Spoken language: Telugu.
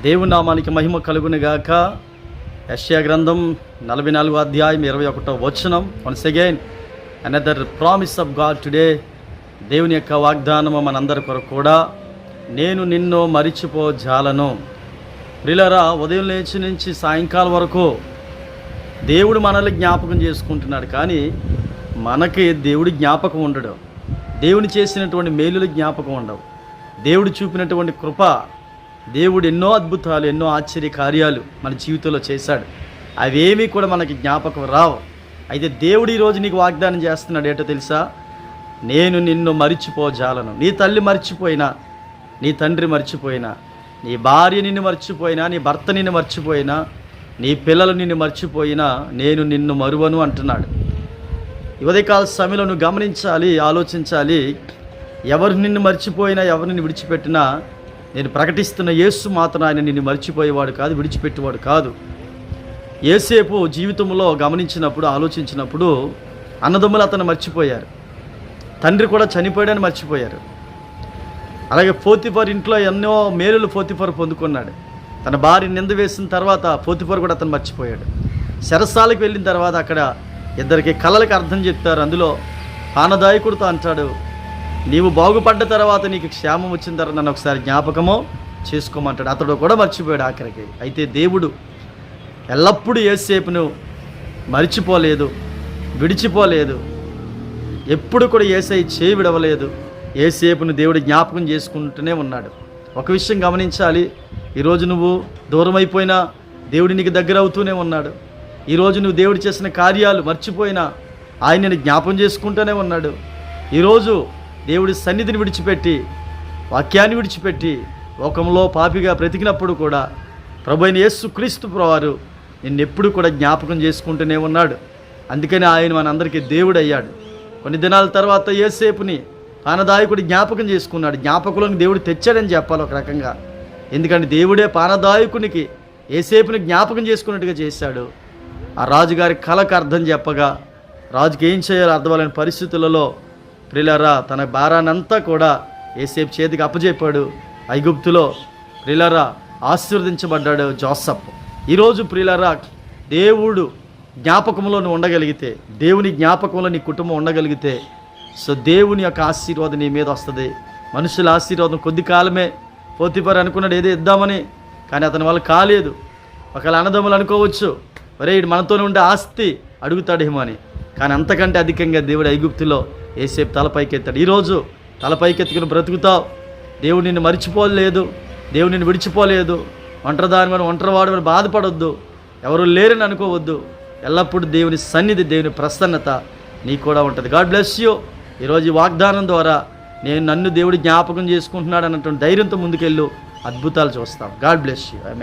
దేవునామానికి మహిమ కలుగునిగాక యష్యా గ్రంథం నలభై నాలుగు అధ్యాయం ఇరవై ఒకటో వచనం. Once again another promise of God today దేవుని యొక్క వాగ్దానము మనందరి కొరకు కూడా. నేను నిన్ను మరిచిపో జాలను ప్రిలరా ఉదయం లేచి నుంచి సాయంకాలం వరకు దేవుడు మనల్ని జ్ఞాపకం చేసుకుంటున్నాడు. కానీ మనకి దేవుడి జ్ఞాపకం ఉండడు. దేవుని చేసినటువంటి మేలులు జ్ఞాపకం ఉండవు. దేవుడు చూపినటువంటి కృప దేవుడు ఎన్నో అద్భుతాలు ఎన్నో ఆశ్చర్య కార్యాలు మన జీవితంలో చేశాడు. అవేమీ కూడా మనకి జ్ఞాపకం రావు. అయితే దేవుడు ఈరోజు నీకు వాగ్దానం చేస్తున్నాడు ఏటో తెలుసా? నేను నిన్ను మరిచిపోజాలను. నీ తల్లి మర్చిపోయినా నీ తండ్రి మర్చిపోయినా నీ భార్య నిన్ను మర్చిపోయినా నీ భర్త నిన్ను మర్చిపోయినా నీ పిల్లలు నిన్ను మర్చిపోయినా నేను నిన్ను మరువను అంటున్నాడు. ఈ ఉదయకాల సమయంలో నువ్వు గమనించాలి ఆలోచించాలి ఎవరు నిన్ను మర్చిపోయినా ఎవరిని విడిచిపెట్టినా నేను ప్రకటిస్తున్న యేసు మాత్రం ఆయన నిన్ను మర్చిపోయేవాడు కాదు విడిచిపెట్టేవాడు కాదు. ఏసేపు జీవితంలో గమనించినప్పుడు ఆలోచించినప్పుడు అన్నదమ్ములు అతను మర్చిపోయారు. తండ్రి కూడా చనిపోయాడని మర్చిపోయారు. అలాగే పోతిఫర్ ఇంట్లో ఎన్నో మేలులు ఫోర్తిఫర్ పొందుకున్నాడు. తన భార్య నింద వేసిన తర్వాత పోతిఫర్ కూడా అతను మర్చిపోయాడు. శరసాలకు వెళ్ళిన తర్వాత అక్కడ ఇద్దరికి కళలకు అర్థం చెప్తారు. అందులో పానదాయకుడితో అంటాడు నీవు బాగుపడ్డ తర్వాత నీకు క్షేమం వచ్చిన తర్వాత నన్ను ఒకసారి జ్ఞాపకమో చేసుకోమంటాడు. అతడు కూడా మర్చిపోయాడు ఆఖరికి. అయితే దేవుడు ఎల్లప్పుడూ ఏసేపును మరిచిపోలేదు విడిచిపోలేదు. ఎప్పుడు కూడా ఏసై చేయి విడవలేదు. ఏసేపును దేవుడు జ్ఞాపకం చేసుకుంటూనే ఉన్నాడు. ఒక విషయం గమనించాలి. ఈరోజు నువ్వు దూరం అయిపోయినా దేవుడి నీకు దగ్గర అవుతూనే ఉన్నాడు. ఈరోజు నువ్వు దేవుడు చేసిన కార్యాలు మర్చిపోయినా ఆయనని జ్ఞాపం చేసుకుంటూనే ఉన్నాడు. ఈరోజు దేవుడి సన్నిధిని విడిచిపెట్టి వాక్యాన్ని విడిచిపెట్టి లోకంలో పాపిగా బ్రతికినప్పుడు కూడా ప్రభు అయిన యేసు క్రీస్తు వారు నిన్నెప్పుడు కూడా జ్ఞాపకం చేసుకుంటూనే ఉన్నాడు. అందుకని ఆయన మనందరికీ దేవుడు అయ్యాడు. కొన్ని దినాల తర్వాత ఏసేపుని పానదాయకుడు జ్ఞాపకం చేసుకున్నాడు. జ్ఞాపకులను దేవుడు తెచ్చాడని చెప్పాలి ఒక రకంగా. ఎందుకంటే దేవుడే పానదాయకునికి ఏసేపుని జ్ఞాపకం చేసుకున్నట్టుగా చేశాడు. ఆ రాజుగారి కళకు అర్థం చెప్పగా రాజుకి ఏం చేయాలో అర్థమలేని పరిస్థితులలో ప్రిలరా తన భారానంతా కూడా ఏసేపు చేతికి అప్పచెప్పాడు ఐగుప్తులో. ప్రిలరా ఆశీర్వదించబడ్డాడు జోసఫ్. ఈరోజు ప్రిలరా దేవుడు జ్ఞాపకంలో నువ్వు ఉండగలిగితే దేవుని జ్ఞాపకంలో నీ కుటుంబం ఉండగలిగితే సో దేవుని యొక్క ఆశీర్వాదం నీ మీద వస్తుంది. మనుషుల ఆశీర్వాదం కొద్ది కాలమే పోతిపర్ అనుకున్నాడు ఏదో ఇద్దామని కానీ అతని వల్ల కాలేదు. ఒకవేళ అన్నదమ్ములు అనుకోవచ్చు ఒరే మనతోనే ఉండే ఆస్తి అడుగుతాడేమో అని. కానీ అంతకంటే అధికంగా దేవుడు ఐగుప్తులో ఏసేపు తలపైకెత్తాడు. ఈరోజు తలపైకెత్తుకుని బ్రతుకుతావు. దేవుడు నిన్ను మర్చిపోలేదు. దేవుడు నిన్ను విడిచిపోలేదు. ఒంటరిదాని మీద ఒంటరివాడు మీద బాధపడొద్దు. ఎవరు లేరని అనుకోవద్దు. ఎల్లప్పుడూ దేవుని సన్నిధి దేవుని ప్రసన్నత నీకు కూడా ఉంటుంది. God bless you. ఈరోజు ఈ వాగ్దానం ద్వారా నేను నన్ను దేవుడు జ్ఞాపకం చేసుకుంటున్నాడు అన్నటువంటి ధైర్యంతో ముందుకెళ్ళు. అద్భుతాలు చూస్తాం. God bless you. ఐ